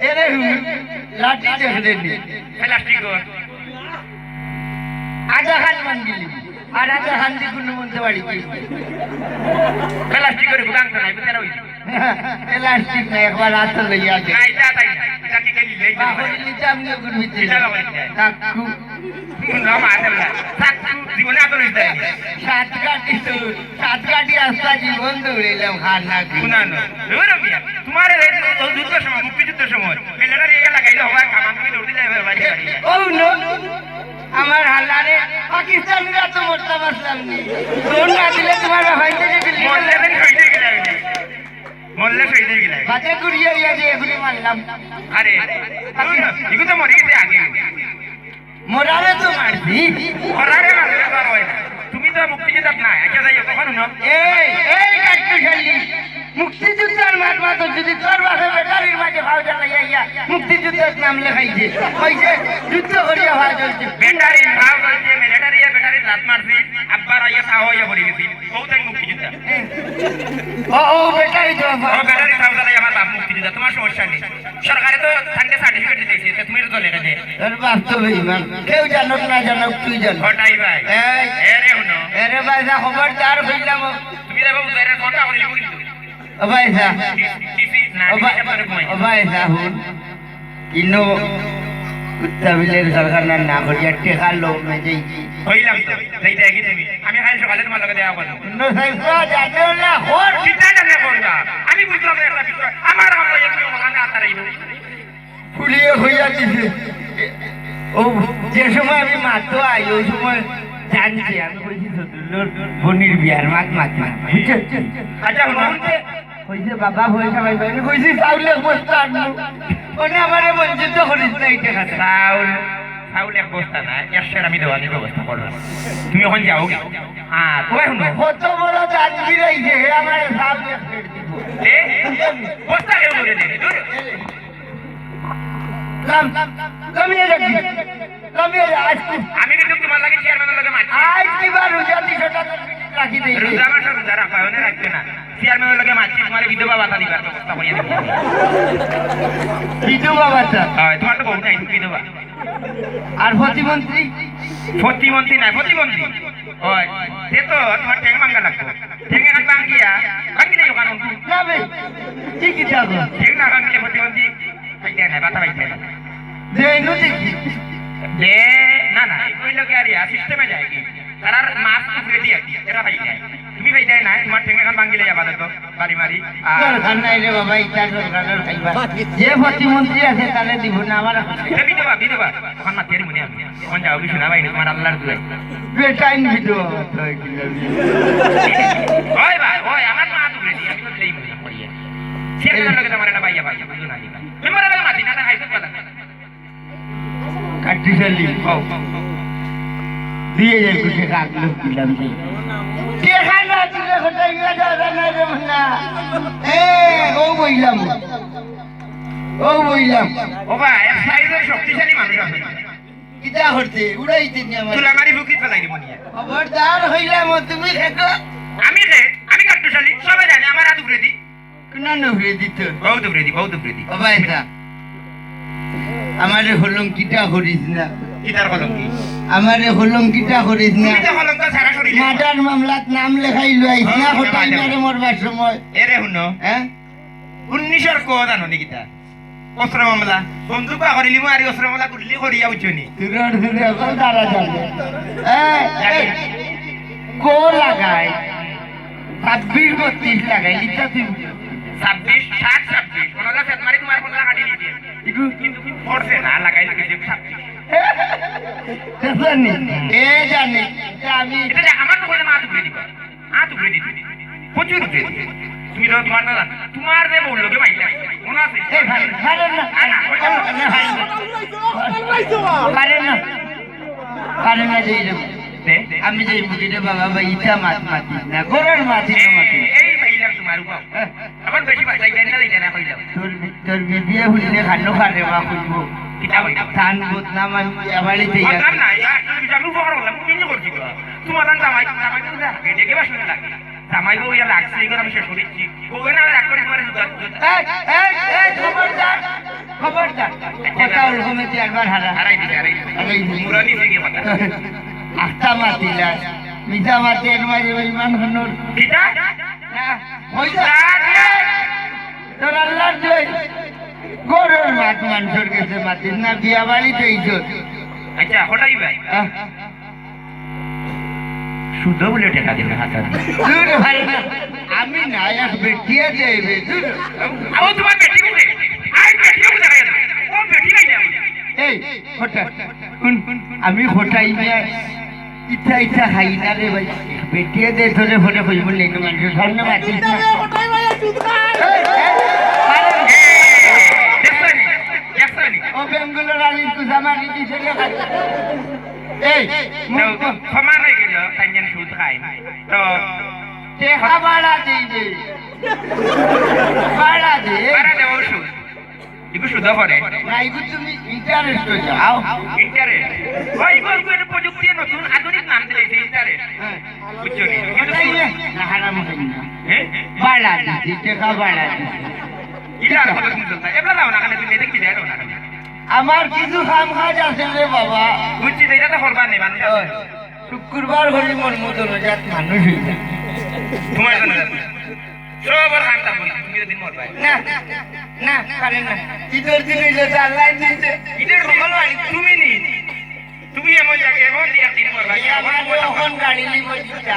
এরে লাঠি দেখলেনি প্লাস্টিক আধা খান মান গেলি আর আধা খান দিয়ে কোনো মনতে বাড়ি কি প্লাস্টিক করে গুদাং তো নাই বুঝতে রইছি প্লাস্টিক না একবার হাত লইয়া দে না এটা তাই না এটা কি গেলি লেই বাহরি নিচে আমি ওগুন ভিতরে। এটা বাবা নিচে। না সাকু জীবনে আদর হইছে সাত কাটি তো সাত কাটি রাস্তা জীবন দৌড়েলাম খান না শুনা না। রোর মিয়া তোমার এই যুদ্ধ সময় মুক্তি যুদ্ধ সময় মেলার এই লাগাইলো হবে কামান তুমি দৌড়ি যাবে বাড়ি বাড়ি ও নো। আমার হালারে পাকিস্তানিরা তো মরতে পারতাম নি। তোর না দিলে তোমার হয়তো যে গুলি মরলে হইতে গেলে মরলে হইতে গেলে বাজে গুড়িয়ে ইয়া যে এগুলি মারলাম। আরে ইগো তো মরি গেছে আগে। মোরারে তো মারলে তো হয় তুমি তো মুক্তিযোদ্ধা না আচ্ছা যাই কখন এই এই কাট্টু খেলি মুক্তিযুদ্ধের মাঠ মাত্র যদি তোর বাসে বেটারির মাঝে ভাও জ্বালাইয়া ইয়া মুক্তিযুদ্ধের নাম লেখাইছে। কইছে যুদ্ধ করিয়া ভাও চলছে ব্যাটারি ভাব বলছে মিলিটারি ব্যাটারি লাত মারছি। আব্বার আইয়া সাহ হইয়া পড়ে গেছি। বহুত মুক্তিযোদ্ধা। ও ও বেটারি তো ও ব্যাটারি সাহ দাদা আমার বাপ মুক্তিযোদ্ধা। তোমার সমস্যা নেই। সরকারে তো থাকতে সার্টিফিকেট দিয়েছে তো তুমি তো লেখা দে তোর বাস্তব ইমান কেউ জানক না জানক তুই জান ওটাই ভাই। এই এরে হুনো। এরে ভাইসা খবরদার হইলাম তুমি দেখো উদারে ফটো করে কিন্তু সরকার না না করিয়া টেকা লোক মে যাই হইলাম তো সেইটা কি তুমি আমি খালি সকালে তোমার লগে দেওয়া করব ইনো সাইফা জানে না হর চিন্তা জানে করবা আমি বুঝলাম না একটা বিষয় আমার আমরা একটু ওখানে আতারাইব ফুলিয়ে হইয়া দিছে ও যে সময় আমি মাত্র আই ওই সময় জানছি আমি সতুল্লোর বনির বিয়ার মাত মাত মাত আচ্ছা কইছে বাবা হয়ে সবাই আমি কইছি চাউলে বস্তা আনব। মানে আমারে বঞ্চিত করিস না এই টাকাটা চাউল চাউল এক বস্তা না একশের আমি দেওয়ার ব্যবস্থা করলাম তুমি এখন যাও। হ্যাঁ তোমার শুনো কত বড় গিরাইছে হে আমার সাপ বস্তা কেউ দেবে আমি কিন্তু তোমার লাগে চেয়ারম্যানের লগে আজ কিবার রোজা দিশটা রাখি দেই রোজা মাসে রোজা রাখা হয় না রাখবে না। চেয়ারম্যানের লগে মারছি তোমার বিধবা ভাতা দিবার ব্যবস্থা করিয়ে দেবো। বাবাটা হয় তোমার তো বউ নাই বিধবা। আর প্রতিমন্ত্রী প্রতিমন্ত্রী নাই প্রতিমন্ত্রী সে তো তোমার ট্যাং ভাঙ্গা লাগতো ট্যাং এখন ভাঙ্গিয়া ভাঙ্গিলে ওখানে? যাবে। কি কি যাব। ট্যাং না ভাঙ্গিলে প্রতিমন্ত্রী পাইতে নাই বাতা পাইতে যে নদী যে না না ওই লোকে আর সিস্টেমে যায় কি? তারার মাছ টুকরে এরা পাই যায়। তুমি পাই যায় না তোমার ট্যাং এখন ভাঙ্গিলে যাবা তো বাড়ি মারি আর দরকার নাই রে বাবা ইটা সরকারের খাইবা। যে প্রতিমন্ত্রী আছে তাহলে দিব না আমার বিধবা বিধবা। তখন না তেরি মনে আমি তখন যাও কিছু না ভাই তোমার আল্লাহর দুয়াই বেটাইন ভিডিও ওই ভাই ওই আমার মা টুকরে দিয়ে আমি তো দিই মনে করিয়ে চেয়ারম্যানের লগে তোমার একটা বাইয়া পাইয়া বুঝো না দিবা মেম্বার লগে না খাইতে পালা। কাটি চালি ও। দিয়ে যাই কুছে কাটলো দিলাম দেখা না দিলে কোথায় গিয়ে যাওয়া না এ ও বইলাম। ও বইলাম। ও এক সাইজের শক্তিশালী মানুষ আছে। কিতা করতে? আমার। তুলা মারি বুকি ফেলাই দিব নিয়ে। খবরদার হইলাম তুমি খেতো আমি রে আমি কাটুশালী সবাই জানে আমার হাত উপরে দি। কোনা নভরে দিত বহুত উপরে দি বহুত উপরে দি। ও ভাই আমারে হলং কিটা করিস না। ইতার কলম কি আমারে হলং করিস না মামলাত নাম লেখাই লইস না হ্যাঁ, হঠাই মার্ডার। মারে মরবার সময়। এরে শুনো। হ্যাঁ? উনিশশোর কো জানো নি কিতা অস্ত্র মামলা। বন্দুক করিলি মারি অস্ত্র মামলা করলি করিয়া উঠছনি তুরর তুরে এখন তারা জানে এই, এই, কো লাগাই? ছাব্বিশ বত্রিশ লাগাই লিখা তুই ছাব্বিশ ষাট ছাব্বিশ কোনটা ফেট মারি তোমার কোনটা কাটি দিয়েছে ইগু কিন্তু পড়ছে না লাগাই দিয়েছে ছাব্বিশ জানি। এ জানি। আমি এটা আমার দোকানে মা দিবা। মা প্রচুর তুমি তো তোমার তোমার বলল কে আছে? এই ভাই- না না, না। আমি বাবা ভাই ইটা মাত মাতি না গরুর মাতি না মাতি। এই- এই তোমার উপাও এখন বেশি বাঁচাই যায় না দিতে না কইলাম তোর তোর বিবিয়ে হইলে খানো খারে বা কইলাম ধান বদনাম আমি আসলে বিষয় আমি উপকার করলাম তুমি করছি তোমার জামাই জামাই তো লাগে দেখে বাস লাগে জামাই বউ ইয়া লাগছে এগুলো আমি শেষ করেছি বউয়ে না রাগ করে তোমার জুতা- জুতা- এই এই এই খবরদার এবার হারা হারাই দিছে হারাই। মুরানি থেকে কথা আস্তা মাতিলা মিঠা মাতি এর মাঝে ইমান হনুর কিটা তোর আল্লাহর জয় গরুর মাত মানুষের কাছে মাতিস না বিয়া বাড়িতে ইজত আচ্ছা হঠাই ভাই শুদ্ধ বলে টেকা দিবে হাতে দূর ভাই আমি না এক বেটিয়ে দূর ও তোমার বেটি বলে আই বেটি বলে ও বেটি নাই এই হোটা শুন, আমি ইচ্ছা ইচ্ছা খাই না রে ভাই বেটিয়ে দে ধরে ফোনে কইব নেই তো মানুষের সামনে মাতিস না এই, এই, আরে, দেখছনি দেখছনি ও বেঙ্গুলোর আলির কুসা মারি দিছে রে এই সমান হয়ে গেল তাইজন সুদ খাই তো টেকা বাড়া দিবে বাড়া দে পারা দেব সুদ ইগু সুদ করে না ইগু তুমি ইন্টারেস্ট যাও ইন্টারেস্ট ওই গো গো প্রযুক্তি নতুন আধুনিক নাম দিয়েছে ইন্টারেস্ট বুঝছ নি হারাম হইন না হ্যাঁ বাড়া দিছি টেকা বাড়া দিছি ইলা কথা শুনতে এবলা না কানে তুমি দেখি দেও না আমার কিছু কাম কাজ আছে রে বাবা বুঝছি এটা তো করবা নেই মানুষ শুক্রবার হলি মোর মতো রোজাত মানুষ যায়। তোমার জন্য সবার মর পাই না না পারে না ঈদের দিন হইলে তো আল্লাহ দিয়েছে ইদের সকল তুমি নি তুমি এমন জায়গায় এমন দিয়া তিন মর ভাই আমার আমার এখন গাড়ি নিব দিতা